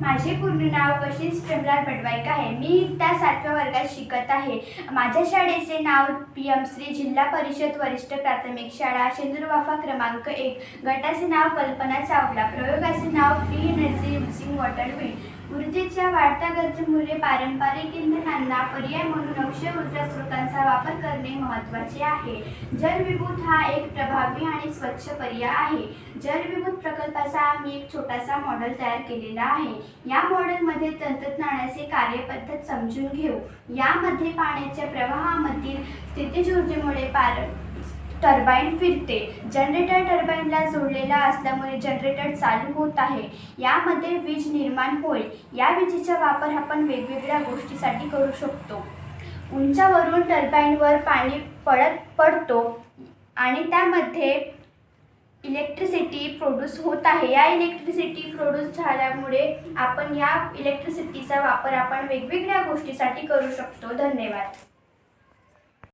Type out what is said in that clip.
माझे पूर्ण नाव कशिश प्रेमलाल बडवाईक आहे. मी त्या सातव्या वर्गात शिकत आहे. माझ्या शाळेचे नाव पी एम श्री जिल्हा परिषद वरिष्ठ प्राथमिक शाळा शेंदूरवाफा क्रमांक एक. गटाचे नाव कल्पना चावला. प्रयोगाचे नाव free energy using water wind ऊर्जेच्या वाढत्या गरजेमुळे पारंपरिक इंधनांना पर्याय म्हणून अक्षय ऊर्जा स्रोतांचा वापर करणे महत्त्वाचे आहे. जलविभूत हा एक प्रभावी आणि स्वच्छ पर्याय आहे. जलविभूत प्रकल्पाचा आम्ही एक छोटासा मॉडेल तयार केलेला आहे. या मॉडेलमध्ये तंत्रज्ञानाचे कार्यपद्धत समजून घेऊ. यामध्ये पाण्याच्या प्रवाहामधील स्थितीज ऊर्जेमुळे पार टर्बाईन फिरते. जनरेटर टर्बाईनला जोडलेला असल्यामुळे जनरेटर चालू होत आहे. यामध्ये वीज निर्माण होईल. या विजेचा वापर आपण वेगवेगळ्या गोष्टीसाठी करू शकतो. उंचावरून टर्बाईनवर पाणी पडत पडतो आणि त्यामध्ये इलेक्ट्रिसिटी प्रोड्यूस होत आहे. या इलेक्ट्रिसिटी प्रोड्यूस झाल्यामुळे आपण या इलेक्ट्रिसिटीचा वापर आपण वेगवेगळ्या गोष्टीसाठी करू शकतो. धन्यवाद.